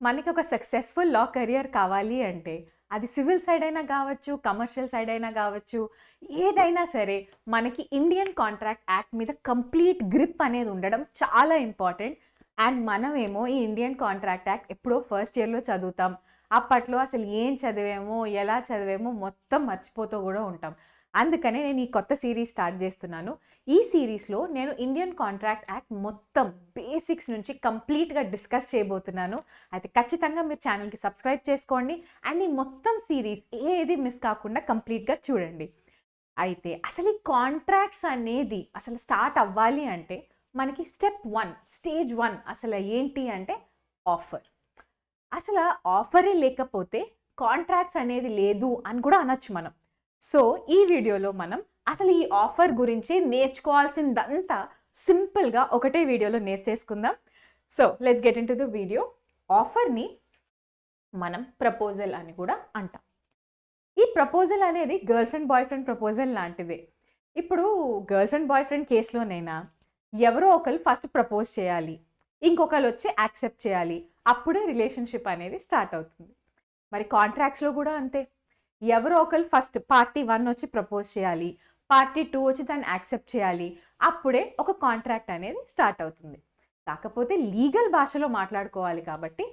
మనకి ఒక సక్సెస్ఫుల్ లా కెరియర్ కావాలి అంటే అది సివిల్ సైడ్ అయినా కావచ్చు కమర్షియల్ సైడ్ అయినా కావచ్చు ఏదైనా సరే మనకి ఇండియన్ కాంట్రాక్ట్ యాక్ట్ మీద కంప్లీట్ గ్రిప్ అనేది ఉండడం చాలా ఇంపార్టెంట్ అండ్ మనమేమో ఈ ఇండియన్ కాంట్రాక్ట్ యాక్ట్ ఎప్పుడో ఫస్ట్ ఇయర్లో చదువుతాం. అప్పట్లో అసలు ఏం చదివేమో ఎలా చదివేమో మొత్తం మర్చిపోతూ కూడా ఉంటాం. అందుకనే నేను ఈ కొత్త సిరీస్ స్టార్ట్ చేస్తున్నాను. ఈ సిరీస్లో నేను ఇండియన్ కాంట్రాక్ట్ యాక్ట్ మొత్తం బేసిక్స్ నుంచి కంప్లీట్గా డిస్కస్ చేయబోతున్నాను. అయితే ఖచ్చితంగా మీరు ఛానల్కి సబ్స్క్రైబ్ చేసుకోండి. అండ్ ఈ మొత్తం సిరీస్ ఏది మిస్ కాకుండా కంప్లీట్గా చూడండి. అయితే అసలు ఈ కాంట్రాక్ట్స్ అనేది అసలు స్టార్ట్ అవ్వాలి అంటే మనకి స్టెప్ వన్ స్టేజ్ వన్ అసలు ఏంటి అంటే ఆఫర్. అసలు ఆఫరే లేకపోతే కాంట్రాక్ట్స్ అనేది లేదు అని కూడా అనొచ్చు మనం. సో ఈ వీడియోలో మనం అసలు ఈ ఆఫర్ గురించి నేర్చుకోవాల్సిందంతా సింపుల్గా ఒకటే వీడియోలో నేర్చేసుకుందాం. So let's get into the video ఆఫర్ని మనం ప్రపోజల్ అని కూడా అంటాం. ఈ ప్రపోజల్ అనేది girl friend boy friend proposal లాంటిదే. ఇప్పుడు గర్ల్ ఫ్రెండ్ బాయ్ ఫ్రెండ్ కేసులోనైనా ఎవరో ఒకరు ఫస్ట్ ప్రపోజ్ చేయాలి. ఇంకొకరు వచ్చి యాక్సెప్ట్ చేయాలి. అప్పుడే రిలేషన్షిప్ అనేది స్టార్ట్ అవుతుంది. మరి కాంట్రాక్ట్స్లో కూడా అంతే. ఎవరో ఒకరు ఫస్ట్ పార్టీ వన్ వచ్చి ప్రపోజ్ చేయాలి పార్టీ టూ వచ్చి దాన్ని యాక్సెప్ట్ చేయాలి అప్పుడే ఒక కాంట్రాక్ట్ అనేది స్టార్ట్ అవుతుంది. కాకపోతే లీగల్ భాషలో మాట్లాడుకోవాలి కాబట్టి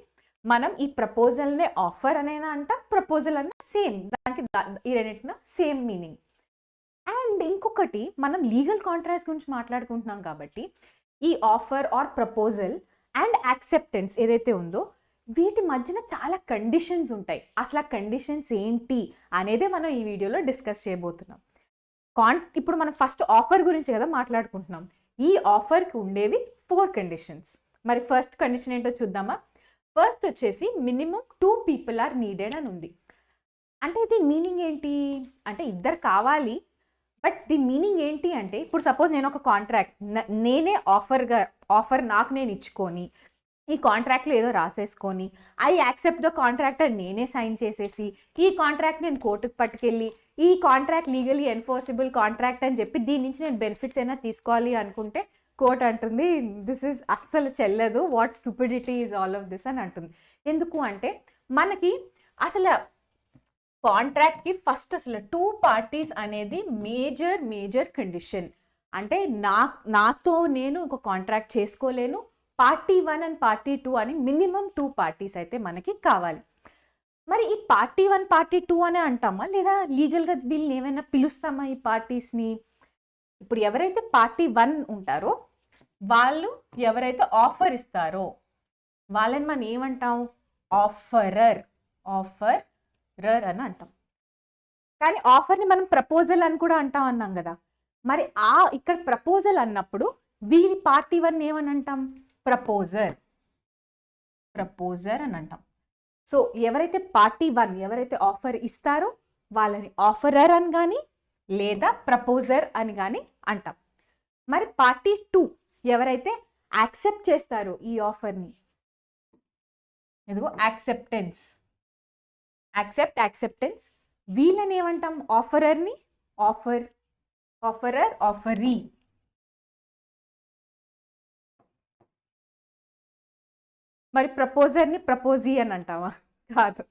మనం ఈ ప్రపోజల్నే ఆఫర్ అనేనా అంట ప్రపోజల్ అన్న సేమ్ దానికి ఈ రెండింటిన సేమ్ మీనింగ్ అండ్ ఇంకొకటి మనం లీగల్ కాంట్రాక్ట్స్ గురించి మాట్లాడుకుంటున్నాం కాబట్టి ఈ offer or proposal and acceptance ఏదైతే ఉందో వీటి మధ్యన చాలా కండిషన్స్ ఉంటాయి. అసలు ఆ కండిషన్స్ ఏంటి అనేదే మనం ఈ వీడియోలో డిస్కస్ చేయబోతున్నాం. కాన్ ఇప్పుడు మనం ఫస్ట్ ఆఫర్ గురించి కదా మాట్లాడుకుంటున్నాం. ఈ ఆఫర్కి ఉండేవి ఫోర్ కండిషన్స్ మరి ఫస్ట్ కండిషన్ ఏంటో చూద్దామా? ఫస్ట్ వచ్చేసి minimum two people are needed అని ఉంది. అంటే దీని మీనింగ్ ఏంటి? అంటే ఇద్దరు కావాలి. బట్ దీని మీనింగ్ ఏంటి అంటే ఇప్పుడు సపోజ్ నేను ఒక కాంట్రాక్ట్ నేనే ఆఫర్గా ఆఫర్ నాకు నేను ఇచ్చుకొని ఈ కాంట్రాక్ట్లో ఏదో రాసేసుకొని ఐ యాక్సెప్ట్ ద కాంట్రాక్ట్ అని నేనే సైన్ చేసేసి ఈ కాంట్రాక్ట్ నేను కోర్టుకు పట్టుకెళ్ళి ఈ కాంట్రాక్ట్ లీగలీ ఎన్ఫోర్సిబుల్ కాంట్రాక్ట్ అని చెప్పి దీని నుంచి నేను బెనిఫిట్స్ అయినా తీసుకోవాలి అనుకుంటే కోర్ట్ అంటుంది దిస్ ఇస్ అస్సలు చెల్లదు what stupidity is all of this అని అంటుంది. ఎందుకు అంటే మనకి అసలు కాంట్రాక్ట్కి ఫస్ట్ అసలు టూ పార్టీస్ అనేది మేజర్ మేజర్ కండిషన్ అంటే నా నాతో నేను ఒక కాంట్రాక్ట్ చేసుకోలేను party one and party two అని మినిమం టూ పార్టీస్ అయితే మనకి కావాలి. మరి ఈ పార్టీ వన్ పార్టీ టూ అనే అంటామా? లేదా లీగల్గా వీళ్ళని ఏమైనా పిలుస్తామా ఈ పార్టీస్ని? ఇప్పుడు ఎవరైతే పార్టీ వన్ ఉంటారో వాళ్ళు ఎవరైతే ఆఫర్ ఇస్తారో వాళ్ళని మనం ఏమంటాం? ఆఫరర్ ఆఫర్ రర్ అని అంటాం. కానీ ఆఫర్ని మనం ప్రపోజల్ అని కూడా అంటాం అన్నాం కదా. మరి ఆ ఇక్కడ ప్రపోజల్ అన్నప్పుడు వీరి పార్టీ వన్ ఏమని అంటాం? ప్రపోజర్. ప్రపోజర్ అని అంటాం. సో ఎవరైతే పార్టీ వన్ ఎవరైతే ఆఫర్ ఇస్తారో వాళ్ళని ఆఫరర్ అని కానీ లేదా ప్రపోజర్ అని కానీ అంటాం. మరి పార్టీ టూ ఎవరైతే యాక్సెప్ట్ చేస్తారో ఈ ఆఫర్ని. ఇదిగో యాక్సెప్టెన్స్. Accept acceptance. వీళ్ళని ఏమంటాం? ఆఫరర్ని? Offer offerer offeree. మరి ప్రపోజర్ని ప్రపోజీ అని అంటావా? కాదు.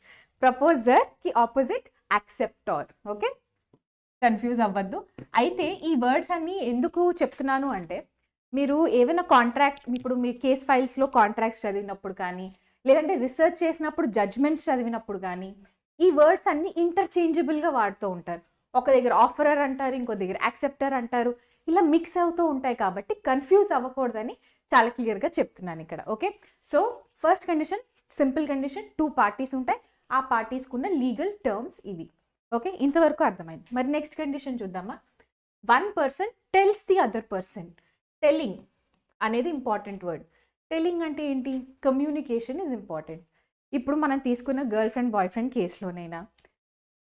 ప్రపోజర్కి ఆపోజిట్ యాక్సెప్టార్. ఓకే? కన్ఫ్యూజ్ అవ్వద్దు. అయితే ఈ వర్డ్స్ అన్నీ ఎందుకు చెప్తున్నాను అంటే మీరు ఏమైనా కాంట్రాక్ట్ ఇప్పుడు మీ కేస్ ఫైల్స్లో కాంట్రాక్ట్స్ చదివినప్పుడు కానీ లేదంటే రీసెర్చ్ చేసినప్పుడు జడ్జ్మెంట్స్ చదివినప్పుడు కానీ ఈ వర్డ్స్ అన్ని ఇంటర్చేంజబుల్గా వాడుతూ ఉంటారు. ఒక దగ్గర ఆఫరర్ అంటారు ఇంకో దగ్గర యాక్సెప్టర్ అంటారు. ఇలా మిక్స్ అవుతూ ఉంటాయి కాబట్టి కన్ఫ్యూజ్ అవ్వకూడదని చాలా క్లియర్గా చెప్తున్నాను ఇక్కడ. Okay? So first condition simple condition two parties ఉంటాయి. ఆ పార్టీస్కి ఉన్న లీగల్ టర్మ్స్ ఇవి. ఓకే ఇంతవరకు అర్థమైంది. మరి నెక్స్ట్ కండిషన్ చూద్దామా? One person tells the other person telling అనేది ఇంపార్టెంట్ వర్డ్ టెల్లింగ్ అంటే ఏంటి? కమ్యూనికేషన్ ఈజ్ ఇంపార్టెంట్ ఇప్పుడు మనం తీసుకున్న గర్ల్ ఫ్రెండ్ బాయ్ ఫ్రెండ్ కేసులోనైనా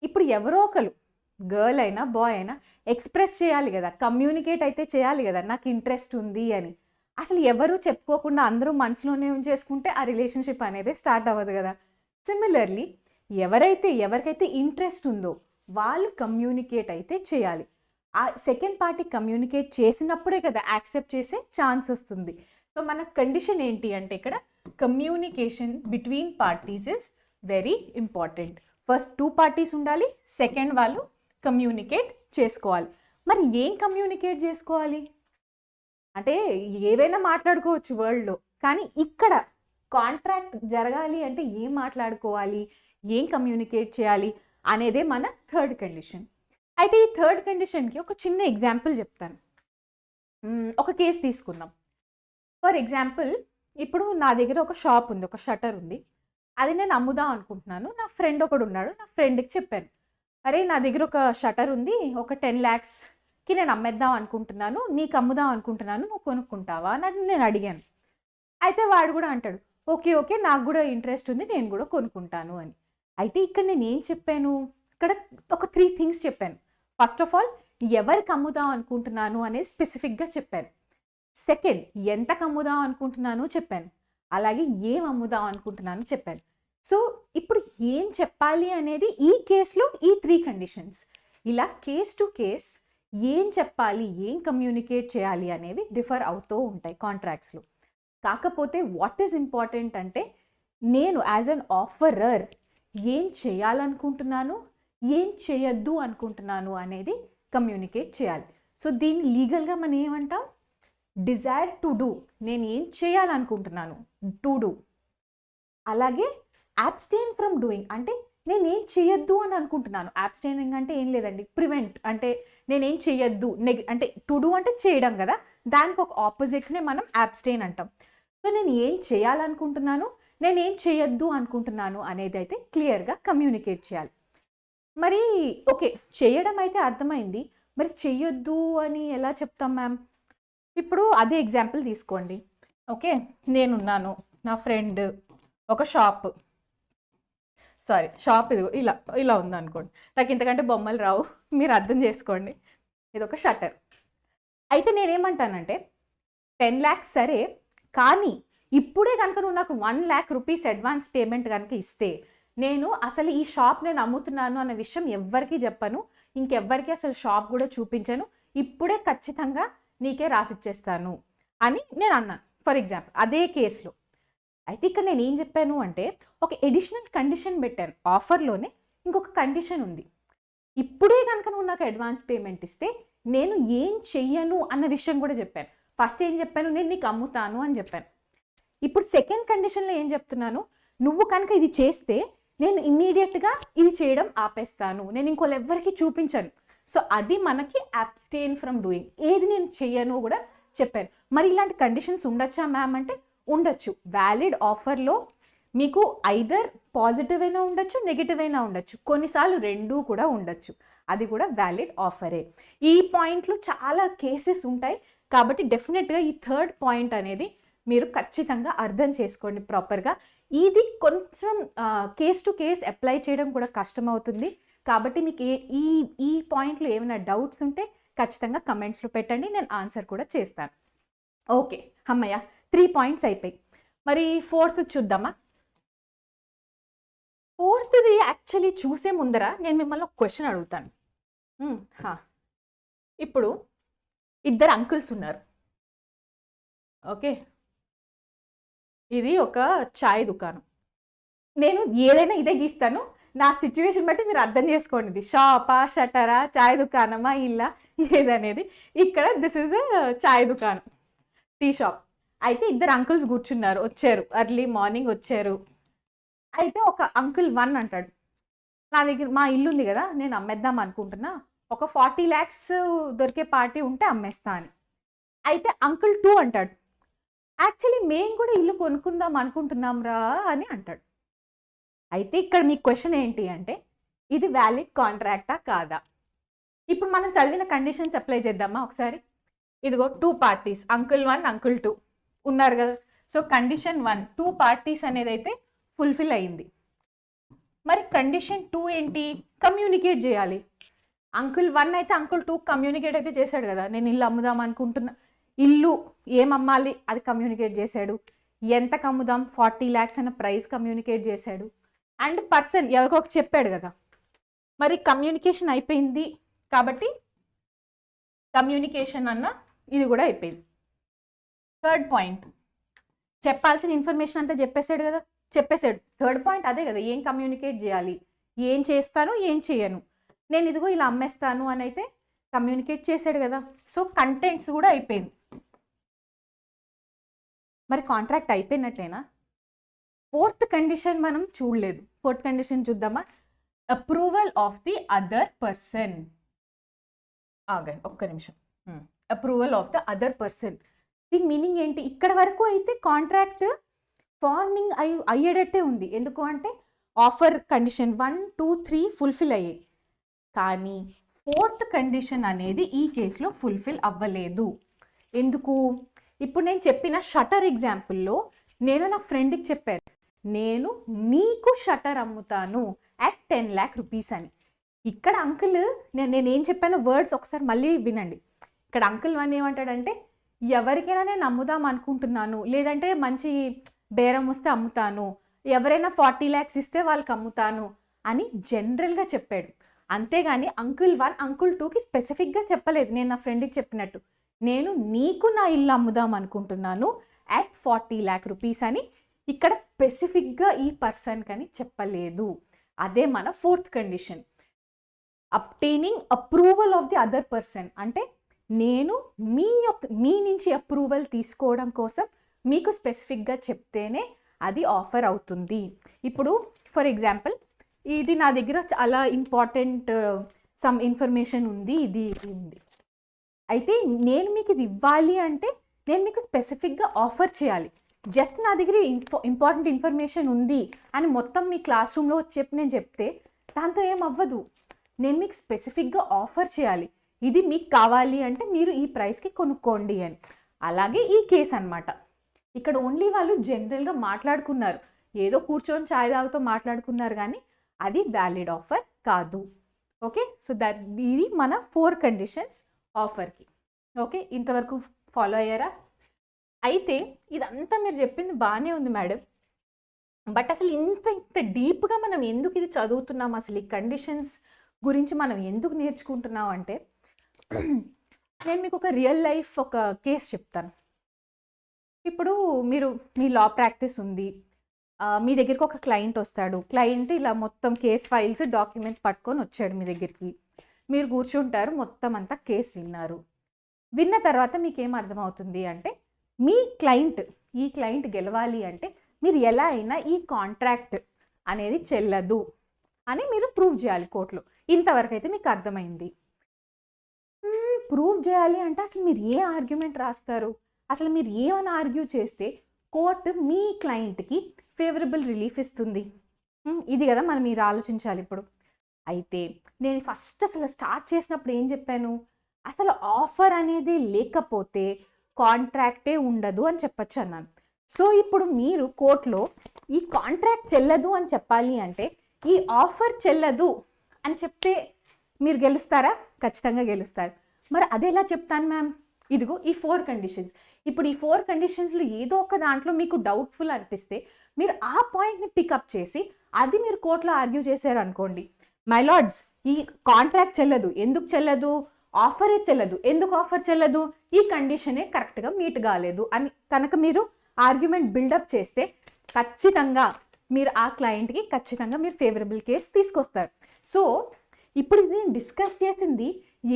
ఇప్పుడు ఎవరో ఒకరు గర్ల్ అయినా బాయ్ అయినా ఎక్స్ప్రెస్ చేయాలి కదా. కమ్యూనికేట్ అయితే చేయాలి కదా. నాకు ఇంట్రెస్ట్ ఉంది అని. అసలు ఎవరు చెప్పుకోకుండా అందరూ మనసులోనే ఉంచేసుకుంటే ఆ రిలేషన్షిప్ అనేది స్టార్ట్ అవ్వదు కదా. సిమిలర్లీ ఎవరైతే ఎవరికైతే ఇంట్రెస్ట్ ఉందో వాళ్ళు కమ్యూనికేట్ అయితే చేయాలి. ఆ సెకండ్ పార్టీ కమ్యూనికేట్ చేసినప్పుడే కదా యాక్సెప్ట్ చేసే ఛాన్స్ వస్తుంది. సో మన కండిషన్ ఏంటి అంటే ఇక్కడ communication between parties is very important first two parties ఉండాలి సెకండ్ వాళ్ళు కమ్యూనికేట్ చేసుకోవాలి. మరి ఏం కమ్యూనికేట్ చేసుకోవాలి? అంటే ఏవైనా మాట్లాడుకోవచ్చు వరల్డ్లో. కానీ ఇక్కడ కాంట్రాక్ట్ జరగాలి అంటే ఏం మాట్లాడుకోవాలి? ఏం కమ్యూనికేట్ చేయాలి? అనేదే మన థర్డ్ కండిషన్. అయితే ఈ థర్డ్ కండిషన్కి ఒక చిన్న ఎగ్జాంపుల్ చెప్తాను. ఒక కేసు తీసుకుందాం. ఫర్ ఎగ్జాంపుల్ ఇప్పుడు నా దగ్గర ఒక షాప్ ఉంది ఒక షటర్ ఉంది. అది నేను అమ్ముదాం అనుకుంటున్నాను. నా ఫ్రెండ్ ఒకడు ఉన్నాడు నా ఫ్రెండ్కి చెప్పాను. అరే నా దగ్గర ఒక షటర్ ఉంది ఒక టెన్ కి నేను అమ్మేద్దాం అనుకుంటున్నాను నీకు అమ్ముదాం అనుకుంటున్నాను నువ్వు కొనుక్కుంటావా అని నేను అడిగాను. అయితే వాడు కూడా అంటాడు ఓకే ఓకే నాకు కూడా ఇంట్రెస్ట్ ఉంది నేను కూడా కొనుక్కుంటాను అని. అయితే ఇక్కడ నేను ఏం చెప్పాను? ఇక్కడ ఒక త్రీ థింగ్స్ చెప్పాను. ఫస్ట్ ఆఫ్ ఆల్ ఎవరికి అమ్ముదాం అనుకుంటున్నాను అనేది స్పెసిఫిక్గా చెప్పాను. సెకండ్ ఎంతకు అమ్ముదాం అనుకుంటున్నాను చెప్పాను. అలాగే ఏం అమ్ముదాం అనుకుంటున్నాను చెప్పాను. సో ఇప్పుడు ఏం చెప్పాలి అనేది ఈ కేసులో ఈ త్రీ కండిషన్స్ ఇలా కేస్ టు కేస్ ఏం చెప్పాలి ఏం కమ్యూనికేట్ చేయాలి అనేవి డిఫర్ అవుతూ ఉంటాయి కాంట్రాక్ట్స్లో కాకపోతే వాట్ ఈజ్ ఇంపార్టెంట్ అంటే నేను యాజ్ అన్ ఆఫరర్ ఏం చేయాలనుకుంటున్నాను ఏం చేయొద్దు అనుకుంటున్నాను అనేది కమ్యూనికేట్ చేయాలి. సో దీన్ని లీగల్గా మనం ఏమంటాం? డిజైర్ టు డూ నేను ఏం చేయాలనుకుంటున్నాను? టు డూ అలాగే యాబ్స్టెయిన్ ఫ్రమ్ డూయింగ్ అంటే నేను ఏం చేయొద్దు అని అనుకుంటున్నాను. యాబ్స్టెయినింగ్ అంటే ఏం లేదండి. ప్రివెంట్ అంటే నేనేం చేయొద్దు నెగ్ అంటే టు డూ అంటే చేయడం కదా. దానికి ఒక ఆపోజిట్నే మనం అబ్స్టైన్ అంటాం. సో నేను ఏం చేయాలనుకుంటున్నాను నేను ఏం చేయొద్దు అనుకుంటున్నాను అనేది అయితే క్లియర్గా కమ్యూనికేట్ చేయాలి. మరి ఓకే చేయడం అయితే అర్థమైంది. మరి చెయ్యొద్దు అని ఎలా చెప్తాం మ్యామ్? ఇప్పుడు అదే ఎగ్జాంపుల్ తీసుకోండి. ఓకే నేనున్నాను నా ఫ్రెండ్ ఒక షాప్. సారీ షాప్ ఇది ఇలా ఇలా ఉందనుకోండి. నాకు ఇంతకంటే బొమ్మలు రావు. మీరు అర్థం చేసుకోండి. ఇది ఒక షట్టర్. అయితే నేనేమంటానంటే టెన్ ల్యాక్స్ సరే కానీ ఇప్పుడే కనుక నువ్వు నాకు one lakh rupees advance payment కనుక ఇస్తే నేను అసలు ఈ షాప్ నేను అమ్ముతున్నాను అన్న విషయం ఎవ్వరికీ చెప్పను. ఇంకెవ్వరికి అసలు షాప్ కూడా చూపించను. ఇప్పుడే ఖచ్చితంగా నీకే రాసిచ్చేస్తాను అని నేను అన్నాను ఫర్ ఎగ్జాంపుల్ అదే కేసులో. అయితే ఇక్కడ నేను ఏం చెప్పాను అంటే ఒక ఎడిషనల్ కండిషన్ పెట్టాను. ఆఫర్లోనే ఇంకొక కండిషన్ ఉంది. ఇప్పుడే కనుక నువ్వు నాకు అడ్వాన్స్ పేమెంట్ ఇస్తే నేను ఏం చెయ్యను అన్న విషయం కూడా చెప్పాను. ఫస్ట్ ఏం చెప్పాను? నేను నీకు అమ్ముతాను అని చెప్పాను. ఇప్పుడు సెకండ్ కండిషన్లో ఏం చెప్తున్నాను? నువ్వు కనుక ఇది చేస్తే నేను ఇమ్మీడియట్గా ఇది చేయడం ఆపేస్తాను. నేను ఇంకోళ్ళు ఎవ్వరికి చూపించను. సో అది మనకి అబ్స్టెయిన్ ఫ్రమ్ డూయింగ్ ఏది నేను చెయ్యను కూడా చెప్పాను. మరి ఇలాంటి కండిషన్స్ ఉండొచ్చా మ్యామ్ అంటే ఉండొచ్చు. వ్యాలిడ్ ఆఫర్లో మీకు ఐదర్ పాజిటివ్ అయినా ఉండొచ్చు నెగిటివ్ అయినా ఉండొచ్చు. కొన్నిసార్లు రెండూ కూడా ఉండొచ్చు. అది కూడా వ్యాలిడ్ ఆఫరే ఈ పాయింట్లు చాలా కేసెస్ ఉంటాయి. కాబట్టి డెఫినెట్గా ఈ థర్డ్ పాయింట్ అనేది మీరు ఖచ్చితంగా అర్థం చేసుకోండి ప్రాపర్గా ఇది కొంచెం కేస్ టు కేస్ అప్లై చేయడం కూడా కష్టం అవుతుంది కాబట్టి మీకు ఏ ఈ ఈ పాయింట్లో ఏమైనా డౌట్స్ ఉంటే ఖచ్చితంగా కమెంట్స్లో పెట్టండి. నేను ఆన్సర్ కూడా చేస్తాను. ఓకే అమ్మయ్య త్రీ పాయింట్స్ అయిపోయి. మరి ఫోర్త్ చూద్దామా? ఫోర్త్ది యాక్చువల్లీ చూసే ముందర నేను మిమ్మల్ని ఒక క్వశ్చన్ అడుగుతాను. ఇప్పుడు ఇద్దరు అంకుల్స్ ఉన్నారు. ఓకే. ఇది ఒక చాయ్ దుకాణం. నేను ఏదైనా ఇదే గీస్తాను. నా సిచ్యువేషన్ బట్టి మీరు అర్థం చేసుకోండి. ఇది షాపా షటరా చాయ్ దుకాణమా ఇల్లా ఏదనేది. ఇక్కడ దిస్ ఇస్ చాయ్ దుకాణం. టీ షాప్ అయితే ఇద్దరు అంకుల్స్ కూర్చున్నారు వచ్చారు. ఎర్లీ మార్నింగ్ వచ్చారు. అయితే ఒక అంకుల్ వన్ అంటాడు. నా దగ్గర మా ఇల్లు ఉంది కదా నేను అమ్మేద్దాం అనుకుంటున్నా. ఒక ఫార్టీ ల్యాక్స్ దొరికే పార్టీ ఉంటే అమ్మేస్తా అని. అయితే అంకుల్ టూ అంటాడు. యాక్చువల్లీ మేము కూడా ఇల్లు కొనుక్కుందాం అనుకుంటున్నాం రా అని అంటాడు. అయితే ఇక్కడ మీ క్వశ్చన్ ఏంటి అంటే ఇది వ్యాలిడ్ కాంట్రాక్టా కాదా? ఇప్పుడు మనం చదివిన కండిషన్స్ అప్లై చేద్దామా ఒకసారి? ఇదిగో two parties uncle one uncle two. ఉన్నారు కదా. So condition one two parties అనేది అయితే ఫుల్ఫిల్ అయింది. మరి కండిషన్ టూ ఏంటి? కమ్యూనికేట్ చేయాలి. అంకుల్ వన్ అయితే అంకుల్ టూ కమ్యూనికేట్ అయితే చేశాడు కదా. నేను ఇల్లు అమ్ముదాం అనుకుంటున్నా. ఇల్లు ఏం అమ్మాలి? అది కమ్యూనికేట్ చేశాడు. ఎంత కమ్ముదాం? ఫార్టీ ల్యాక్స్ అన్న ప్రైస్ కమ్యూనికేట్ చేశాడు. అండ్ పర్సన్ ఎవరికో ఒక చెప్పాడు కదా. మరి కమ్యూనికేషన్ అయిపోయింది కాబట్టి కమ్యూనికేషన్ అన్న ఇది కూడా అయిపోయింది. థర్డ్ పాయింట్ చెప్పాల్సిన ఇన్ఫర్మేషన్ అంతా చెప్పేశాడు కదా. చెప్పేశాడు. థర్డ్ పాయింట్ అదే కదా ఏం కమ్యూనికేట్ చేయాలి? ఏం చేస్తాను ఏం చేయను? నేను ఇదిగో ఇలా అమ్మేస్తాను అని అయితే కమ్యూనికేట్ చేశాడు కదా. సో కంటెంట్స్ కూడా అయిపోయింది. మరి కాంట్రాక్ట్ అయిపోయినట్టేనా? ఫోర్త్ కండిషన్ మనం చూడలేదు. ఫోర్త్ కండిషన్ చూద్దామా? Approval of the other person ఆగండి ఒక్క నిమిషం. Approval of the other person దీని మీనింగ్ ఏంటి? ఇక్కడ వరకు అయితే కాంట్రాక్ట్ ఫార్మింగ్ అయి అయ్యేటట్టే ఉంది. ఎందుకు అంటే offer condition one two three fulfil అయ్యాయి. కానీ ఫోర్త్ కండిషన్ అనేది ఈ కేసులో ఫుల్ఫిల్ అవ్వలేదు. ఎందుకు? ఇప్పుడు నేను చెప్పిన షటర్ ఎగ్జాంపుల్లో నేను నా ఫ్రెండ్కి చెప్పాను. నేను నీకు షటర్ అమ్ముతాను అట్ టెన్ ల్యాక్ రూపీస్ అని. ఇక్కడ అంకుల్ నేను నేను ఏం చెప్పాను వర్డ్స్ ఒకసారి మళ్ళీ వినండి. ఇక్కడ అంకుల్ వన్ ఏమంటాడంటే ఎవరికైనా నేను అమ్ముదాం అనుకుంటున్నాను. లేదంటే మంచి బేరం వస్తే అమ్ముతాను. ఎవరైనా ఫార్టీ ల్యాక్స్ ఇస్తే వాళ్ళకి అమ్ముతాను అని జనరల్గా చెప్పాడు. అంతేగాని అంకుల్ వన్ అంకుల్ టూకి స్పెసిఫిక్గా చెప్పలేదు. నేను నా ఫ్రెండ్కి చెప్పినట్టు. నేను నీకు నా ఇల్లు అమ్ముదాం అనుకుంటున్నాను అట్ ఫార్టీ ల్యాక్ రూపీస్ అని ఇక్కడ స్పెసిఫిక్గా ఈ పర్సన్ కని చెప్పలేదు. అదే మన fourth condition. Obtaining approval of the other person. అంటే నేను మీ యొక్క మీ నుంచి అప్రూవల్ తీసుకోవడం కోసం మీకు స్పెసిఫిక్గా చెప్తేనే అది ఆఫర్ అవుతుంది. ఇప్పుడు ఫర్ ఎగ్జాంపుల్ ఇది నా దగ్గర చాలా ఇంపార్టెంట్ సమ్ ఇన్ఫర్మేషన్ ఉంది ఇది ఇది ఉంది. అయితే నేను మీకు ఇది ఇవ్వాలి అంటే నేను మీకు స్పెసిఫిక్గా ఆఫర్ చేయాలి. జస్ట్ నా దగ్గర ఇంపా ఇంపార్టెంట్ ఇన్ఫర్మేషన్ ఉంది అని మొత్తం మీ క్లాస్ రూమ్లో చెప్పి నేను చెప్తే దాంతో ఏం అవ్వదు. నేను మీకు స్పెసిఫిక్గా ఆఫర్ చేయాలి. ఇది మీకు కావాలి అంటే మీరు ఈ ప్రైస్కి కొనుక్కోండి అని. అలాగే ఈ కేస్ అనమాట ఇక్కడ ఓన్లీ వాళ్ళు జనరల్గా మాట్లాడుకున్నారు. ఏదో కూర్చొని చాయ్ తాగుతో మాట్లాడుకున్నారు కానీ అది వ్యాలిడ్ ఆఫర్ కాదు. ఓకే సో దట్ ఇది మన ఫోర్ కండిషన్స్ ఆఫర్కి ఓకే ఇంతవరకు ఫాలో అయ్యారా? అయితే ఇదంతా మీరు చెప్పింది బాగానే ఉంది మేడం బట్ అసలు ఇంత ఇంత డీప్గా మనం ఎందుకు ఇది చదువుతున్నాం? అసలు ఈ కండిషన్స్ గురించి మనం ఎందుకు నేర్చుకుంటున్నాం అంటే నేను మీకు ఒక రియల్ లైఫ్ ఒక కేస్ చెప్తాను. ఇప్పుడు మీరు మీ లా ప్రాక్టీస్ ఉంది. మీ దగ్గరికి ఒక క్లయింట్ వస్తాడు. క్లయింట్ ఇలా మొత్తం కేస్ ఫైల్స్ డాక్యుమెంట్స్ పట్టుకొని వచ్చాడు మీ దగ్గరికి. మీరు కూర్చుంటారు మొత్తం అంతా కేస్ విన్నారు. విన్న తర్వాత మీకేం అర్థమవుతుంది అంటే మీ క్లయింట్ ఈ క్లయింట్ గెలవాలి అంటే మీరు ఎలా అయినా ఈ కాంట్రాక్ట్ అనేది చెల్లదు అని మీరు ప్రూవ్ చేయాలి కోర్టులో. ఇంతవరకు అయితే మీకు అర్థమైంది. ప్రూవ్ చేయాలి అంటే అసలు మీరు ఏ ఆర్గ్యుమెంట్ రాస్తారు? అసలు మీరు ఏమైనా ఆర్గ్యూ చేస్తే కోర్టు మీ క్లయింట్కి ఫేవరబుల్ రిలీఫ్ ఇస్తుంది? ఇది కదా మనం మీరు ఆలోచించాలి ఇప్పుడు. అయితే నేను ఫస్ట్ అసలు స్టార్ట్ చేసినప్పుడు ఏం చెప్పాను? అసలు ఆఫర్ అనేది లేకపోతే కాంట్రాక్టే ఉండదు అని చెప్పచ్చు అన్నాను. సో ఇప్పుడు మీరు కోర్టులో ఈ కాంట్రాక్ట్ చెల్లదు అని చెప్పాలి అంటే ఈ ఆఫర్ చెల్లదు అని చెప్తే మీరు గెలుస్తారా? ఖచ్చితంగా గెలుస్తారు. మరి అదే ఎలా చెప్తాను మ్యామ్? ఇదిగో ఈ ఫోర్ కండిషన్స్. ఇప్పుడు ఈ ఫోర్ కండిషన్స్లో ఏదో ఒక దాంట్లో మీకు డౌట్ఫుల్ అనిపిస్తే మీరు ఆ పాయింట్ని పికప్ చేసి అది మీరు కోర్టులో ఆర్గ్యూ చేశారు అనుకోండి మై లార్డ్స్ ఈ కాంట్రాక్ట్ చెల్లదు. ఎందుకు చెల్లదు? ఆఫరే చెల్లదు. ఎందుకు ఆఫర్ చెల్లదు? ఈ కండిషనే కరెక్ట్గా మీట్ కాలేదు అని కనుక మీరు ఆర్గ్యుమెంట్ బిల్డప్ చేస్తే ఖచ్చితంగా మీరు ఆ క్లయింట్కి ఖచ్చితంగా మీరు ఫేవరబుల్ కేసు తీసుకొస్తారు. సో ఇప్పుడు ఇది నేను డిస్కస్ చేసింది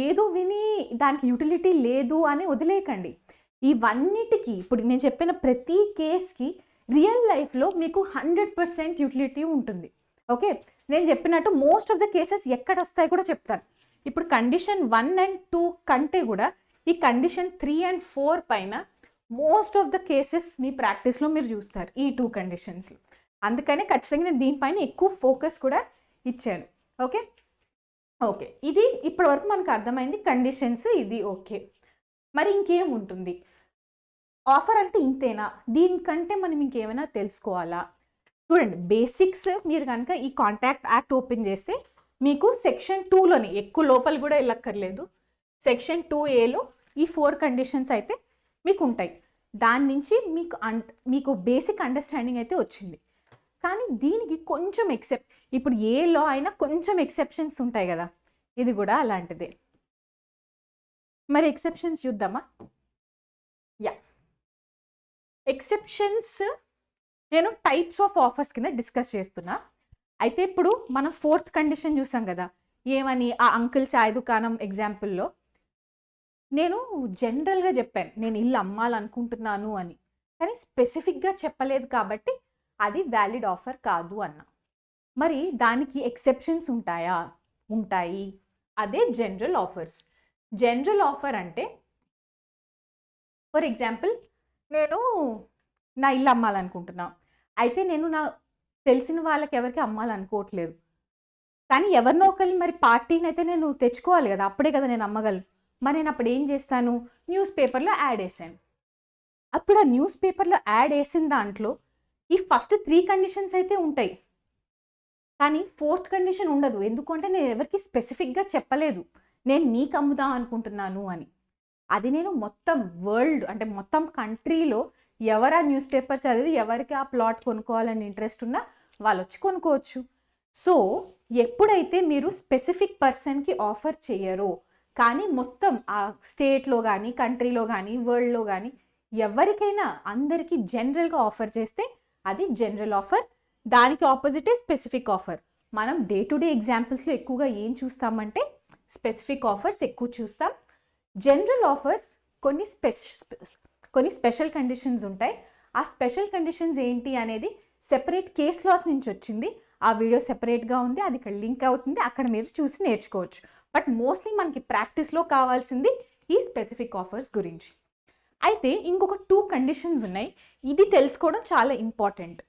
ఏదో విని దానికి యూటిలిటీ లేదు అని వదిలేయకండి. ఇవన్నిటికీ ఇప్పుడు నేను చెప్పిన ప్రతి కేస్కి రియల్ లైఫ్లో మీకు హండ్రెడ్ పర్సెంట్ యూటిలిటీ ఉంటుంది. ఓకే? నేను చెప్పినట్టు మోస్ట్ ఆఫ్ ద కేసెస్ ఎక్కడ వస్తాయి కూడా చెప్తాను. ఇప్పుడు కండిషన్ వన్ అండ్ టూ కంటే కూడా ఈ కండిషన్ త్రీ అండ్ ఫోర్ పైన మోస్ట్ ఆఫ్ ద కేసెస్ మీ ప్రాక్టీస్లో మీరు చూస్తారు ఈ టూ కండిషన్స్లో అందుకనే ఖచ్చితంగా నేను దీనిపైన ఎక్కువ ఫోకస్ కూడా ఇచ్చాను. ఓకే? ఓకే. ఇది ఇప్పటివరకు మనకు అర్థమైంది కండిషన్స్ ఇది ఓకే. మరి ఇంకేం ఉంటుంది? ఆఫర్ అంటే ఇంతేనా? దీనికంటే మనం ఇంకేమైనా తెలుసుకోవాలా? చూడండి బేసిక్స్ మీరు కనుక ఈ కాంటాక్ట్ యాక్ట్ ఓపెన్ చేస్తే మీకు సెక్షన్ టూలోని ఎక్కువ లోపల కూడా వెళ్ళక్కర్లేదు. సెక్షన్ టూ ఏలో ఈ ఫోర్ కండిషన్స్ అయితే మీకు ఉంటాయి. దాని నుంచి మీకు అన్ మీకు బేసిక్ అండర్స్టాండింగ్ అయితే వచ్చింది. కానీ దీనికి కొంచెం ఎక్సెప్ట్ ఇప్పుడు ఏ లో అయినా కొంచెం ఎక్సెప్షన్స్ ఉంటాయి కదా? ఇది కూడా అలాంటిదే. మరి ఎక్సెప్షన్స్ చూద్దామా? యా. ఎక్సెప్షన్స్ నేను టైప్స్ ఆఫ్ ఆఫర్స్ కింద డిస్కస్ చేస్తున్నా. అయితే ఇప్పుడు మనం ఫోర్త్ కండిషన్ చూసాం కదా. ఏమని? ఆ అంకుల్ చాయ్ దుకాణం ఎగ్జాంపుల్లో. నేను జనరల్గా చెప్పాను నేను ఇల్లు అమ్మాలనుకుంటున్నాను అని. కానీ స్పెసిఫిక్గా చెప్పలేదు కాబట్టి అది వ్యాలిడ్ ఆఫర్ కాదు అన్న. మరి దానికి ఎక్సెప్షన్స్ ఉంటాయా? ఉంటాయి. అదే జనరల్ ఆఫర్స్. జనరల్ ఆఫర్ అంటే ఫర్ ఎగ్జాంపుల్ నేను నా ఇల్లు అమ్మాలనుకుంటున్నా. అయితే నేను నా తెలిసిన వాళ్ళకి ఎవరికి అమ్మాలనుకోవట్లేదు. కానీ ఎవరినో ఒకరిని మరి పార్టీని అయితే నేను తెచ్చుకోవాలి కదా అప్పుడే కదా నేను అమ్మగలను. మరి నేను అప్పుడు ఏం చేస్తాను? న్యూస్ పేపర్లో యాడ్ వేసాను అప్పుడు ఆ న్యూస్ పేపర్లో యాడ్ వేసిన దాంట్లో ఈ ఫస్ట్ త్రీ కండిషన్స్ అయితే ఉంటాయి. కానీ ఫోర్త్ కండిషన్ ఉండదు. ఎందుకంటే నేను ఎవరికి స్పెసిఫిక్గా చెప్పలేదు. నేను నీకు అమ్ముదాం అనుకుంటున్నాను అని. అది నేను మొత్తం వరల్డ్ అంటే మొత్తం కంట్రీలో ఎవరు ఆ న్యూస్ పేపర్ చదివి ఎవరికి ఆ ప్లాట్ కొనుక్కోవాలని ఇంట్రెస్ట్ ఉన్నా వాళ్ళు వచ్చి కొనుక్కోవచ్చు. సో ఎప్పుడైతే మీరు స్పెసిఫిక్ పర్సన్కి ఆఫర్ చేయరో కానీ మొత్తం ఆ స్టేట్లో కానీ కంట్రీలో కానీ వరల్డ్లో కానీ ఎవరికైనా అందరికీ జనరల్గా ఆఫర్ చేస్తే అది జనరల్ ఆఫర్ దానికి ఆపోజిటే స్పెసిఫిక్ ఆఫర్ మనం డే టు డే ఎగ్జాంపుల్స్లో ఎక్కువగా ఏం చూస్తామంటే స్పెసిఫిక్ ఆఫర్స్ ఎక్కువ చూస్తాం. జనరల్ ఆఫర్స్ కొన్ని స్పెష కొన్ని స్పెషల్ కండిషన్స్ ఉంటాయి. ఆ స్పెషల్ కండిషన్స్ ఏంటి అనేది సెపరేట్ కేస్ లాస్ నుంచి వచ్చింది. ఆ వీడియో సెపరేట్గా ఉంది. అది ఇక్కడ లింక్ అవుతుంది. అక్కడ మీరు చూసి నేర్చుకోవచ్చు. బట్ మోస్ట్లీ మనకి ప్రాక్టీస్లో కావాల్సింది ఈ స్పెసిఫిక్ ఆఫర్స్ గురించి. అయితే ఇంకొక టూ కండిషన్స్ ఉన్నాయి. ఇది తెలుసుకోవడం చాలా ఇంపార్టెంట్.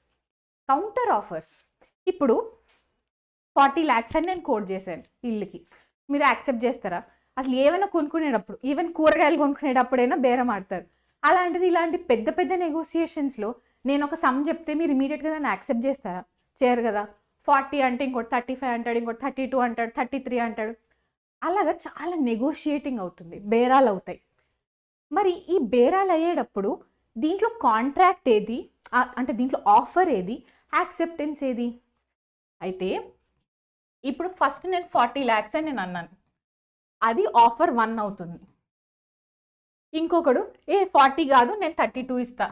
Counter offers. ఇప్పుడు ఫార్టీ ల్యాక్స్ అని నేను కోట్ చేశాను ఇల్లుకి. మీరు యాక్సెప్ట్ చేస్తారా? అసలు ఏమైనా కొనుక్కునేటప్పుడు ఈవెన్ కూరగాయలు కొనుక్కునేటప్పుడైనా బేరం ఆడతారు. అలాంటిది ఇలాంటి పెద్ద పెద్ద నెగోసియేషన్స్లో నేను ఒక సమ్ చెప్తే మీరు ఇమీడియట్గా దాన్ని యాక్సెప్ట్ చేస్తారా? చేయరు కదా. ఫార్టీ అంటే ఇంకోటి థర్టీ ఫైవ్ అంటాడు ఇంకోటి థర్టీ టూ అంటాడు థర్టీ త్రీ అంటాడు. అలాగా చాలా నెగోషియేటింగ్ అవుతుంది బేరాలు అవుతాయి. మరి ఈ బేరాలు అయ్యేటప్పుడు దీంట్లో కాంట్రాక్ట్ ఏది? అంటే దీంట్లో ఆఫర్ ఏది? యాక్సెప్టెన్స్ ఏది? అయితే ఇప్పుడు ఫస్ట్ నేను ఫార్టీ ల్యాక్స్ అని నేను అన్నాను. అది ఆఫర్ వన్ అవుతుంది. ఇంకొకడు ఏ ఫార్టీ కాదు నేను థర్టీ టూ ఇస్తా.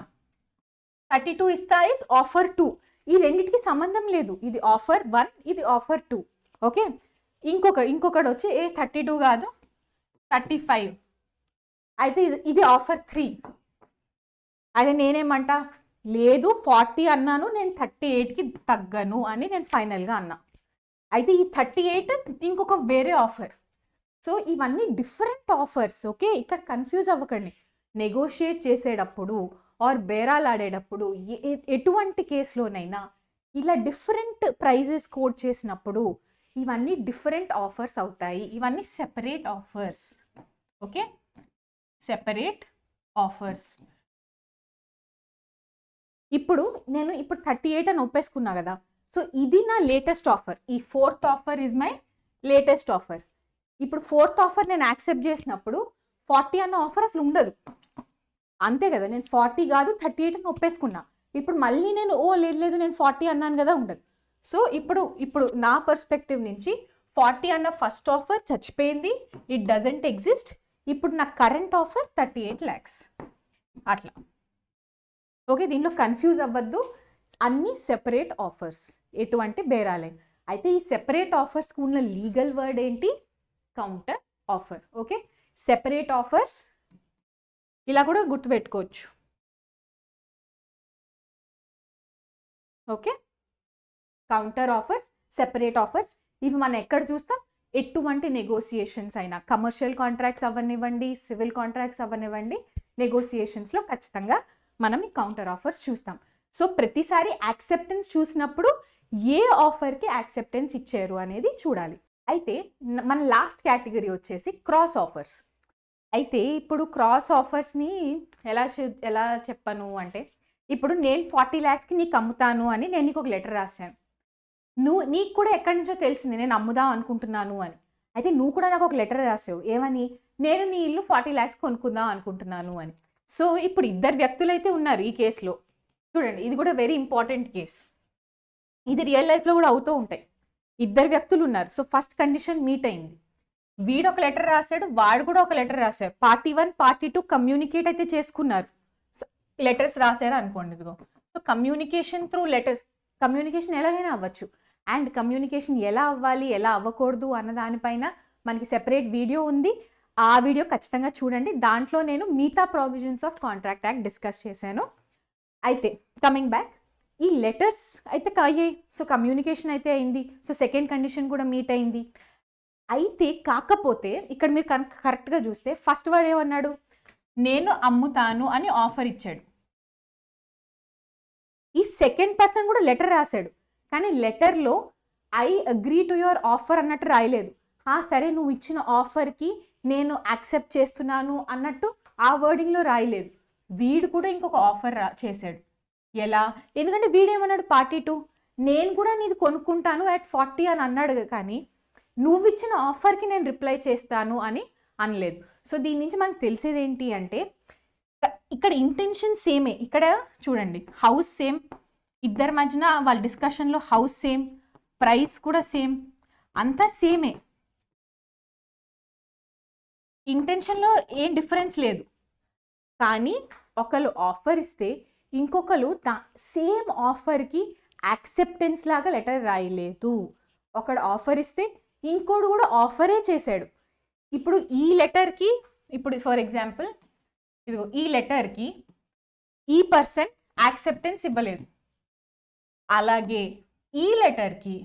థర్టీ టూ ఇస్తా ఇస్ ఆఫర్ టూ ఈ రెండింటికి సంబంధం లేదు. ఇది ఆఫర్ వన్ ఇది ఆఫర్ టూ ఓకే? ఇంకొక ఇంకొకడు వచ్చి ఏ థర్టీ టూ కాదు థర్టీ ఫైవ్. అయితే ఇది ఇది ఆఫర్ త్రీ అదే నేనేమంటా? లేదు ఫార్టీ అన్నాను నేను థర్టీ ఎయిట్కి తగ్గను అని నేను ఫైనల్గా అన్నా. అయితే ఈ థర్టీ ఎయిట్ ఇంకొక వేరే ఆఫర్. సో ఇవన్నీ డిఫరెంట్ ఆఫర్స్ ఓకే? ఇక్కడ కన్ఫ్యూజ్ అవ్వకండి. నెగోషియేట్ చేసేటప్పుడు ఆర్ బేరాలాడేటప్పుడు ఎటువంటి కేసులోనైనా ఇలా డిఫరెంట్ ప్రైజెస్ కోట్ చేసినప్పుడు ఇవన్నీ డిఫరెంట్ ఆఫర్స్ అవుతాయి. ఇవన్నీ separate offers okay? Separate offers. ఇప్పుడు నేను ఇప్పుడు థర్టీ ఎయిట్ అని ఒప్పేసుకున్నా కదా సో ఇది నా లేటెస్ట్ ఆఫర్ ఈ fourth offer is my latest offer ఇప్పుడు ఫోర్త్ ఆఫర్ నేను యాక్సెప్ట్ చేసినప్పుడు ఫార్టీ అన్న ఆఫర్ అసలు ఉండదు. అంతే కదా నేను ఫార్టీ కాదు థర్టీ ఎయిట్ అని ఒప్పేసుకున్నా. ఇప్పుడు మళ్ళీ నేను ఓ లేదు లేదు నేను ఫార్టీ అన్నాను కదా ఉండదు. సో ఇప్పుడు ఇప్పుడు నా పర్స్పెక్టివ్ నుంచి ఫార్టీ అన్న ఫస్ట్ ఆఫర్ చచ్చిపోయింది ఇట్ డజంట్ ఎగ్జిస్ట్ ఇప్పుడు నా current offer thirty eight lakhs అట్లా. ఓకే దీంట్లో కన్ఫ్యూజ్ అవ్వద్దు. అన్ని సెపరేట్ ఆఫర్స్ ఎటువంటి బేరాలే. అయితే ఈ సెపరేట్ ఆఫర్స్కి ఉన్న లీగల్ వర్డ్ ఏంటి? Counter offer okay separate offers ఇలా కూడా గుర్తుపెట్టుకోవచ్చు. Okay counter offers separate offers ఇవి మనం ఎక్కడ చూస్తాం? ఎటువంటి నెగోసియేషన్స్ అయినా కమర్షియల్ కాంట్రాక్ట్స్ అవ్వనివ్వండి సివిల్ కాంట్రాక్ట్స్ అవ్వనివ్వండి నెగోసియేషన్స్లో ఖచ్చితంగా మనం ఈ కౌంటర్ ఆఫర్స్ చూస్తాం. సో ప్రతిసారి యాక్సెప్టెన్స్ చూసినప్పుడు ఏ ఆఫర్కి యాక్సెప్టెన్స్ ఇచ్చారు అనేది చూడాలి. అయితే మన లాస్ట్ కేటగిరీ వచ్చేసి క్రాస్ ఆఫర్స్ అయితే ఇప్పుడు క్రాస్ ఆఫర్స్ని ఎలా ఎలా చెప్పను అంటే ఇప్పుడు నేను ఫార్టీ ల్యాక్స్కి నీకు అమ్ముతాను అని నేను నీకు ఒక లెటర్ రాశాను. నువ్వు నీకు కూడా ఎక్కడి నుంచో తెలిసింది నేను అమ్ముదాం అనుకుంటున్నాను అని. అయితే నువ్వు కూడా నాకు ఒక లెటర్ రాసావు. ఏమని? నేను నీ ఇల్లు ఫార్టీ ల్యాక్స్ కొనుక్కుందాం అనుకుంటున్నాను అని. సో ఇప్పుడు ఇద్దరు వ్యక్తులు అయితే ఉన్నారు ఈ కేసులో చూడండి ఇది కూడా వెరీ ఇంపార్టెంట్ కేస్ ఇది రియల్ లైఫ్లో కూడా అవుతూ ఉంటాయి. ఇద్దరు వ్యక్తులు ఉన్నారు. సో ఫస్ట్ కండిషన్ మీట్ అయింది. వీడు ఒక లెటర్ రాశాడు వాడు కూడా ఒక లెటర్ రాశాడు party one party two communicate అయితే చేసుకున్నారు. లెటర్స్ రాశారు అనుకోండి ఇదిగో. So communication through letters communication ఎలాగైనా అవ్వచ్చు. అండ్ కమ్యూనికేషన్ ఎలా అవ్వాలి ఎలా అవ్వకూడదు అన్న దానిపైన మనకి సెపరేట్ వీడియో ఉంది. ఆ వీడియో ఖచ్చితంగా చూడండి. దాంట్లో నేను మిగతా provisions of contract act discuss చేశాను. అయితే కమింగ్ బ్యాక్ ఈ లెటర్స్ అయితే అయ్యాయి సో కమ్యూనికేషన్ అయితే అయింది. సో సెకండ్ కండిషన్ కూడా మీట్ అయింది. అయితే కాకపోతే ఇక్కడ మీరు కనుక కరెక్ట్గా చూస్తే ఫస్ట్ వాడు ఏమన్నాడు? నేను అమ్ముతాను అని ఆఫర్ ఇచ్చాడు. ఈ సెకండ్ పర్సన్ కూడా లెటర్ రాశాడు. కానీ లెటర్లో I agree to your offer అన్నట్టు రాయలేదు. ఆ సరే నువ్వు ఇచ్చిన ఆఫర్కి నేను యాక్సెప్ట్ చేస్తున్నాను అన్నట్టు ఆ వర్డింగ్లో రాయలేదు. వీడు కూడా ఇంకొక ఆఫర్ రా చేశాడు. ఎలా? ఎందుకంటే వీడేమన్నాడు పార్టీ టూ నేను కూడా నీది కొనుక్కుంటాను అట్ ఫార్టీ అని అన్నాడు కానీ నువ్వు ఇచ్చిన ఆఫర్కి నేను రిప్లై చేస్తాను అని అనలేదు. సో దీని నుంచి మనకు తెలిసేది ఏంటి అంటే ఇక్కడ ఇంటెన్షన్ సేమే ఇక్కడ చూడండి హౌస్ సేమ్ ఇద్దరి మధ్యన వాళ్ళ డిస్కషన్లో హౌస్ సేమ్ ప్రైస్ కూడా సేమ్ అంతా సేమే ఇంటెన్షన్లో ఏం డిఫరెన్స్ లేదు. కానీ ఒకరు ఆఫర్ ఇస్తే ఇంకొకరు దా సేమ్ ఆఫర్కి యాక్సెప్టెన్స్ లాగా లెటర్ రాయలేదు. ఒకడు ఆఫర్ ఇస్తే ఇంకోడు కూడా ఆఫరే చేశాడు. ఇప్పుడు ఈ లెటర్కి ఇప్పుడు ఫర్ ఎగ్జాంపుల్ ఇదిగో ఈ లెటర్కి ఈ పర్సన్ యాక్సెప్టెన్స్ ఇవ్వలేదు. అలాగే ఈ లెటర్కి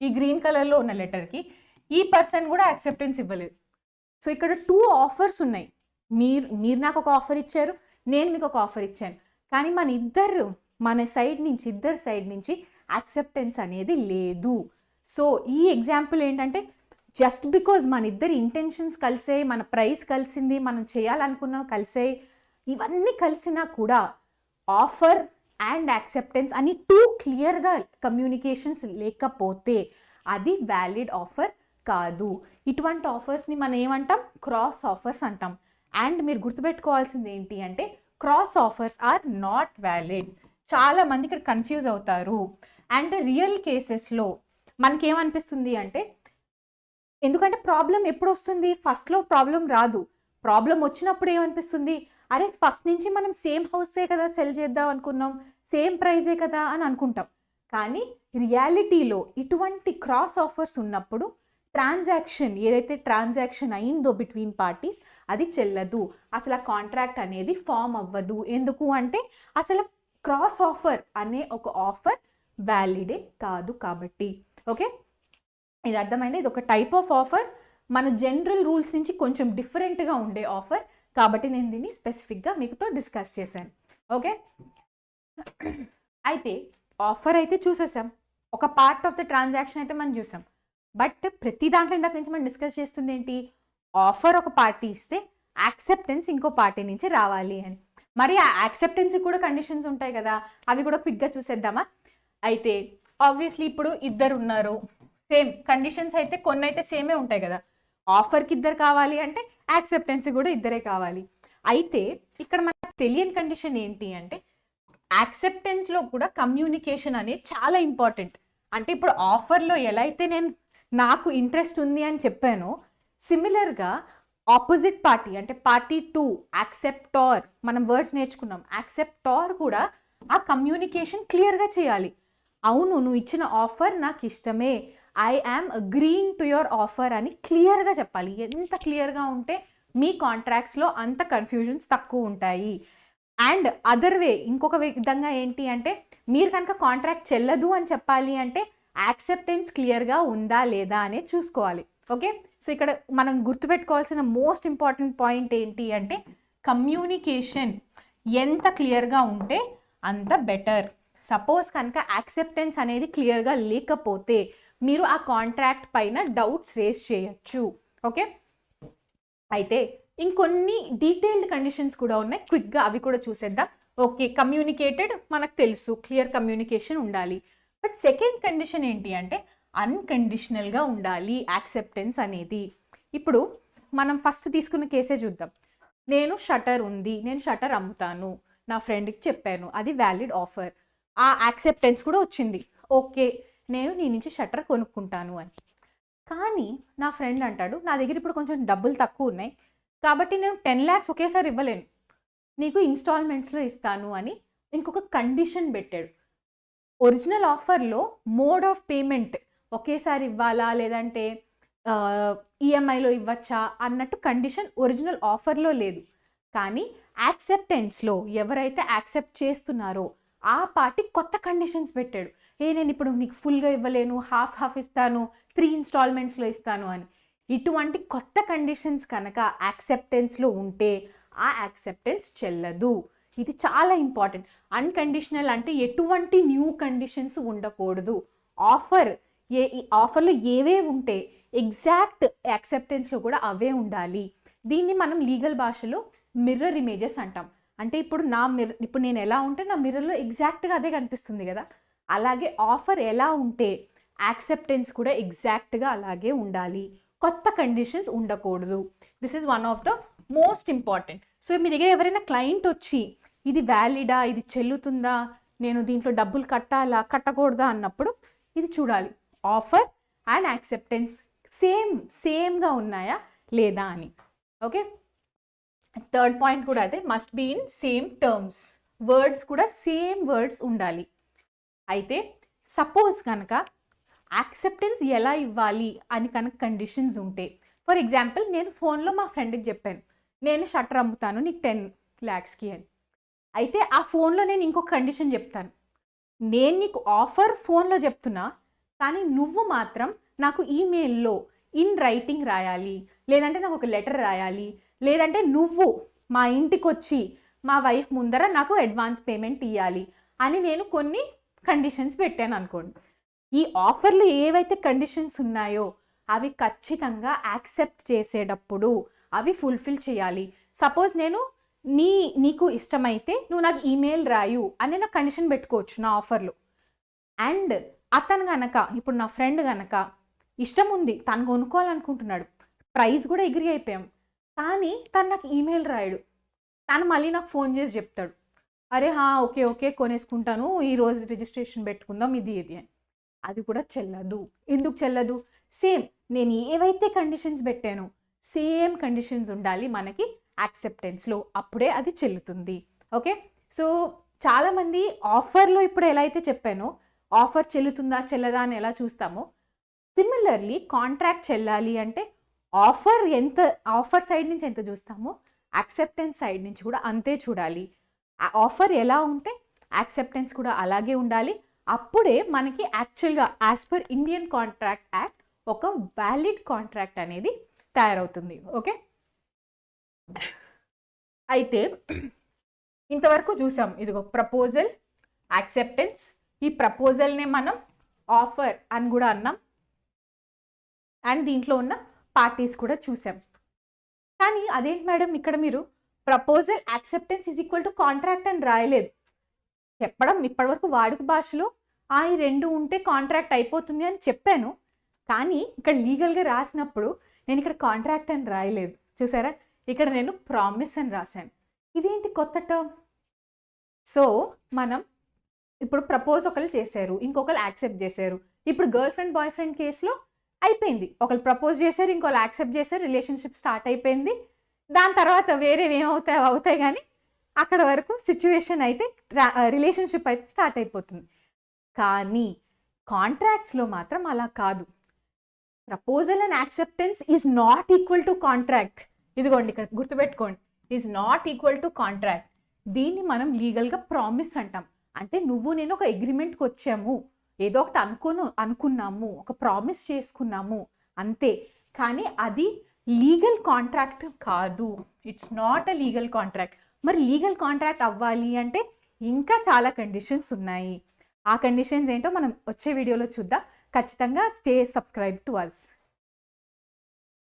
ఈ గ్రీన్ కలర్లో ఉన్న లెటర్కి ఈ పర్సన్ కూడా యాక్సెప్టెన్స్ ఇవ్వలేదు. సో ఇక్కడ టూ ఆఫర్స్ ఉన్నాయి. మీరు మీరు నాకు ఒక ఆఫర్ ఇచ్చారు నేను మీకు ఒక ఆఫర్ ఇచ్చాను. కానీ మన ఇద్దరు మన సైడ్ నుంచి ఇద్దరు సైడ్ నుంచి యాక్సెప్టెన్స్ అనేది లేదు. సో ఈ ఎగ్జాంపుల్ ఏంటంటే జస్ట్ బికాజ్ మన ఇద్దరి ఇంటెన్షన్స్ కలిసే మన ప్రైస్ కలిసింది మనం చేయాలనుకున్న కలిసే ఇవన్నీ కలిసినా కూడా ఆఫర్ అండ్ యాక్సెప్టెన్స్ అని టూ క్లియర్గా కమ్యూనికేషన్స్ లేకపోతే అది వ్యాలిడ్ ఆఫర్ కాదు. ఇటువంటి ఆఫర్స్ని మనం ఏమంటాం? క్రాస్ ఆఫర్స్ అంటాం. అండ్ మీరు గుర్తుపెట్టుకోవాల్సింది ఏంటి అంటే cross offers are not valid చాలా మంది ఇక్కడ కన్ఫ్యూజ్ అవుతారు. అండ్ రియల్ కేసెస్లో మనకేమనిపిస్తుంది అంటే ఎందుకంటే ప్రాబ్లం ఎప్పుడు వస్తుంది ఫస్ట్లో ప్రాబ్లం రాదు. ప్రాబ్లం వచ్చినప్పుడు ఏమనిపిస్తుంది? అరే ఫస్ట్ నుంచి మనం సేమ్ హౌసే కదా సెల్ చేద్దాం అనుకున్నాం సేమ్ ప్రైజే కదా అని అనుకుంటాం. కానీ రియాలిటీలో ఇటువంటి క్రాస్ ఆఫర్స్ ఉన్నప్పుడు ట్రాన్సాక్షన్ ఏదైతే ట్రాన్సాక్షన్ అయిందో బిట్వీన్ పార్టీస్ అది చెల్లదు. అసలు ఆ కాంట్రాక్ట్ అనేది ఫామ్ అవ్వదు. ఎందుకు అంటే అసలు క్రాస్ ఆఫర్ అనే ఒక ఆఫర్ వ్యాలిడే కాదు కాబట్టి. ఓకే? ఇది అర్థమైంది? ఇది ఒక టైప్ ఆఫ్ ఆఫర్. మన జనరల్ రూల్స్ నుంచి కొంచెం డిఫరెంట్గా ఉండే ఆఫర్ కాబట్టి నేను దీన్ని స్పెసిఫిక్గా మీకుతో డిస్కస్ చేశాను. ఓకే? అయితే ఆఫర్ అయితే చూసేసాం. ఒక పార్ట్ ఆఫ్ ద ట్రాన్సాక్షన్ అయితే మనం చూసాం. బట్ ప్రతి దాంట్లో ఇందాక నుంచి మనం డిస్కస్ చేస్తుంది ఏంటి ఆఫర్ ఒక పార్టీ ఇస్తే యాక్సెప్టెన్స్ ఇంకో పార్టీ నుంచి రావాలి అని. మరి ఆ యాక్సెప్టెన్స్కి కూడా కండిషన్స్ ఉంటాయి కదా అవి కూడా క్విక్గా చూసేద్దామా? అయితే ఆబ్వియస్లీ ఇప్పుడు ఇద్దరు ఉన్నారు. సేమ్ కండిషన్స్ అయితే కొన్ని అయితే సేమే ఉంటాయి కదా. ఆఫర్కి ఇద్దరు కావాలి అంటే యాక్సెప్టెన్స్ కూడా ఇద్దరే కావాలి. అయితే ఇక్కడ మనకు తెలియని కండిషన్ ఏంటి అంటే యాక్సెప్టెన్స్లో కూడా కమ్యూనికేషన్ అనేది చాలా ఇంపార్టెంట్ అంటే ఇప్పుడు ఆఫర్లో ఎలా అయితే నేను నాకు ఇంట్రెస్ట్ ఉంది అని చెప్పానో సిమిలర్గా ఆపోజిట్ పార్టీ అంటే పార్టీ టూ యాక్సెప్టార్ మనం వర్డ్స్ నేర్చుకున్నాం. యాక్సెప్టార్ కూడా ఆ కమ్యూనికేషన్ క్లియర్గా చేయాలి. అవును నువ్వు ఇచ్చిన ఆఫర్ నాకు ఇష్టమే. I am agreeing to your offer అని క్లియర్గా చెప్పాలి. ఎంత క్లియర్గా ఉంటే మీ కాంట్రాక్ట్స్లో అంత కన్ఫ్యూజన్స్ తక్కువ ఉంటాయి. అండ్ అదర్ వే ఇంకొక విధంగా ఏంటి అంటే మీరు కనుక కాంట్రాక్ట్ చెల్లదు అని చెప్పాలి అంటే యాక్సెప్టెన్స్ క్లియర్గా ఉందా లేదా అనేది చూసుకోవాలి. ఓకే సో ఇక్కడ మనం గుర్తుపెట్టుకోవాల్సిన మోస్ట్ ఇంపార్టెంట్ పాయింట్ ఏంటి అంటే కమ్యూనికేషన్ ఎంత క్లియర్గా ఉంటే అంత బెటర్ సపోజ్ కనుక యాక్సెప్టెన్స్ అనేది క్లియర్గా లేకపోతే మీరు ఆ కాంట్రాక్ట్ పైన డౌట్స్ రేస్ చేయొచ్చు. ఓకే అయితే ఇంకొన్ని డీటెయిల్డ్ కండిషన్స్ కూడా ఉన్నాయి. క్విక్గా అవి కూడా చూసేద్దాం. ఓకే కమ్యూనికేటెడ్ మనకు తెలుసు. క్లియర్ కమ్యూనికేషన్ ఉండాలి. బట్ సెకండ్ కండిషన్ ఏంటి అంటే అన్కండిషనల్గా ఉండాలి యాక్సెప్టెన్స్ అనేది. ఇప్పుడు మనం ఫస్ట్ తీసుకున్న కేసే చూద్దాం. నేను షటర్ ఉంది నేను షటర్ అమ్ముతాను నా ఫ్రెండ్కి చెప్పాను అది వ్యాలిడ్ ఆఫర్. ఆ యాక్సెప్టెన్స్ కూడా వచ్చింది. ఓకే నేను నీ నుంచి షట్టర్ కొనుక్కుంటాను అని. కానీ నా ఫ్రెండ్ అంటాడు నా దగ్గర ఇప్పుడు కొంచెం డబ్బులు తక్కువ ఉన్నాయి కాబట్టి నేను టెన్ ల్యాక్స్ ఒకేసారి ఇవ్వలేను. నీకు ఇన్స్టాల్మెంట్స్లో ఇస్తాను అని ఇంకొక కండిషన్ పెట్టాడు. ఒరిజినల్ ఆఫర్లో మోడ్ ఆఫ్ పేమెంట్ ఒకేసారి ఇవ్వాలా? లేదంటే ఈఎంఐలో ఇవ్వచ్చా? అన్నట్టు కండిషన్ ఒరిజినల్ ఆఫర్లో లేదు. కానీ యాక్సెప్టెన్స్లో ఎవరైతే యాక్సెప్ట్ చేస్తున్నారో ఆ పార్టీ కొత్త కండిషన్స్ పెట్టాడు. ఏ నేను ఇప్పుడు నీకు ఫుల్గా ఇవ్వలేను హాఫ్ హాఫ్ ఇస్తాను త్రీ ఇన్స్టాల్మెంట్స్లో ఇస్తాను అని. ఇటువంటి కొత్త కండిషన్స్ కనుక యాక్సెప్టెన్స్లో ఉంటే ఆ యాక్సెప్టెన్స్ చెల్లదు. ఇది చాలా ఇంపార్టెంట్. అన్కండిషనల్ అంటే ఎటువంటి న్యూ కండిషన్స్ ఉండకూడదు. ఆఫర్ ఏ ఈ ఆఫర్లో ఏవే ఉంటే ఎగ్జాక్ట్ యాక్సెప్టెన్స్లో కూడా అవే ఉండాలి. దీన్ని మనం లీగల్ భాషలో మిర్రర్ ఇమేజెస్ అంటాం. అంటే ఇప్పుడు నా మిర్ర ఇప్పుడు నేను ఎలా ఉంటే నా మిర్రర్లో ఎగ్జాక్ట్గా అదే కనిపిస్తుంది కదా. అలాగే ఆఫర్ ఎలా ఉంటే యాక్సెప్టెన్స్ కూడా ఎగ్జాక్ట్గా అలాగే ఉండాలి. కొత్త కండిషన్స్ ఉండకూడదు. This is one of the most important so మీ దగ్గర ఎవరైనా క్లయింట్ వచ్చి ఇది వ్యాలిడా? ఇది చెల్లుతుందా? నేను దీంట్లో డబ్బులు కట్టాలా? కట్టకూడదా? అన్నప్పుడు ఇది చూడాలి. ఆఫర్ అండ్ యాక్సెప్టెన్స్ సేమ్ సేమ్గా ఉన్నాయా లేదా అని. ఓకే? థర్డ్ పాయింట్ కూడా అయితే must be in same terms. Words కూడా సేమ్ వర్డ్స్ ఉండాలి. అయితే సపోజ్ కనుక యాక్సెప్టెన్స్ ఎలా ఇవ్వాలి అని కనుక కండిషన్స్ ఉంటే ఫర్ ఎగ్జాంపుల్ నేను ఫోన్లో మా ఫ్రెండ్కి చెప్పాను నేను షట్టర్ అమ్ముతాను నీకు టెన్ ల్యాక్స్కి అని. అయితే ఆ ఫోన్లో నేను ఇంకొక కండిషన్ చెప్తాను. నేను నీకు ఆఫర్ ఫోన్లో చెప్తున్నా కానీ నువ్వు మాత్రం నాకు ఈమెయిల్లో ఇన్ రైటింగ్ రాయాలి లేదంటే నాకు ఒక లెటర్ రాయాలి లేదంటే నువ్వు మా ఇంటికి వచ్చి మా వైఫ్ ముందర నాకు అడ్వాన్స్ పేమెంట్ ఇవ్వాలి అని నేను కొన్ని కండిషన్స్ పెట్టాను అనుకోండి. ఈ ఆఫర్లో ఏవైతే కండిషన్స్ ఉన్నాయో అవి ఖచ్చితంగా యాక్సెప్ట్ చేసేటప్పుడు అవి ఫుల్ఫిల్ చేయాలి. సపోజ్ నేను నీ నీకు ఇష్టమైతే నువ్వు నాకు ఈమెయిల్ రాయు అని నేను కండిషన్ పెట్టుకోవచ్చు నా ఆఫర్లో. అండ్ అతను గనక ఇప్పుడు నా ఫ్రెండ్ గనక ఇష్టం ఉంది తను కొనుక్కోవాలనుకుంటున్నాడు ప్రైస్ కూడా ఎగిరి అయిపోయాం. కానీ తను నాకు ఈమెయిల్ రాయడు. తను మళ్ళీ నాకు ఫోన్ చేసి చెప్తాడు. అరే హా ఓకే ఓకే కొనేసుకుంటాను ఈరోజు రిజిస్ట్రేషన్ పెట్టుకుందాం ఇది ఇది అని. అది కూడా చెల్లదు. ఎందుకు చెల్లదు? సేమ్ నేను ఏవైతే కండిషన్స్ పెట్టానో సేమ్ కండిషన్స్ ఉండాలి మనకి యాక్సెప్టెన్స్లో. అప్పుడే అది చెల్లుతుంది. ఓకే? సో చాలామంది ఆఫర్లో ఇప్పుడు ఎలా అయితే చెప్పానో ఆఫర్ చెల్లుతుందా చెల్లదా అని ఎలా చూస్తామో సిమిలర్లీ కాంట్రాక్ట్ చెల్లాలి అంటే ఆఫర్ ఎంత ఆఫర్ సైడ్ నుంచి ఎంత చూస్తామో యాక్సెప్టెన్స్ సైడ్ నుంచి కూడా అంతే చూడాలి. ఆ ఆఫర్ ఎలా ఉంటే యాక్సెప్టెన్స్ కూడా అలాగే ఉండాలి. అప్పుడే మనకి యాక్చువల్గా as per Indian contract act ఒక వ్యాలిడ్ కాంట్రాక్ట్ అనేది తయారవుతుంది. ఓకే? అయితే ఇంతవరకు చూసాం. ఇదిగో ప్రపోజల్ యాక్సెప్టెన్స్ ఈ ప్రపోజల్నే మనం ఆఫర్ అని కూడా అన్నాం. అండ్ దీంట్లో ఉన్న పార్టీస్ కూడా చూసాం. కానీ అదేంటి మేడం ఇక్కడ మీరు proposal acceptance is equal to contract అని రాయలేదు. చెప్పడం ఇప్పటివరకు వాడుక భాషలో ఆ ఈ రెండు ఉంటే కాంట్రాక్ట్ అయిపోతుంది అని చెప్పాను. కానీ ఇక్కడ లీగల్గా రాసినప్పుడు నేను ఇక్కడ కాంట్రాక్ట్ అని రాయలేదు. చూసారా? ఇక్కడ నేను ప్రామిస్ అని రాశాను. ఇదేంటి కొత్త టర్మ్? సో మనం ఇప్పుడు ప్రపోజ్ ఒకరు చేశారు ఇంకొకరు యాక్సెప్ట్ చేశారు. ఇప్పుడు గర్ల్ ఫ్రెండ్ బాయ్ ఫ్రెండ్ కేసులో అయిపోయింది. ఒకరు ప్రపోజ్ చేశారు ఇంకొకరు యాక్సెప్ట్ చేశారు రిలేషన్షిప్ స్టార్ట్ అయిపోయింది. దాని తర్వాత వేరేవి ఏమవుతాయి అవుతాయి కానీ అక్కడ వరకు సిచ్యువేషన్ అయితే రిలేషన్షిప్ అయితే స్టార్ట్ అయిపోతుంది. కానీ కాంట్రాక్ట్స్లో మాత్రం అలా కాదు. Proposal and acceptance is not equal to contract ఇదిగోండి ఇక్కడ గుర్తుపెట్టుకోండి. Is not equal to contract దీన్ని మనం లీగల్గా ప్రామిస్ అంటాం. అంటే నువ్వు నేను ఒక అగ్రిమెంట్కి వచ్చాము. ఏదో ఒకటి అనుకోను అనుకున్నాము. ఒక ప్రామిస్ చేసుకున్నాము. అంతే. కానీ అది లీగల్ కాంట్రాక్ట్ కాదు. It's not a legal contract మరి లీగల్ కాంట్రాక్ట్ అవ్వాలి అంటే ఇంకా చాలా కండిషన్స్ ఉన్నాయి. ఆ కండిషన్స్ ఏంటో మనం వచ్చే వీడియోలో చూద్దాం. ఖచ్చితంగా స్టే సబ్స్క్రైబ్ టు అస్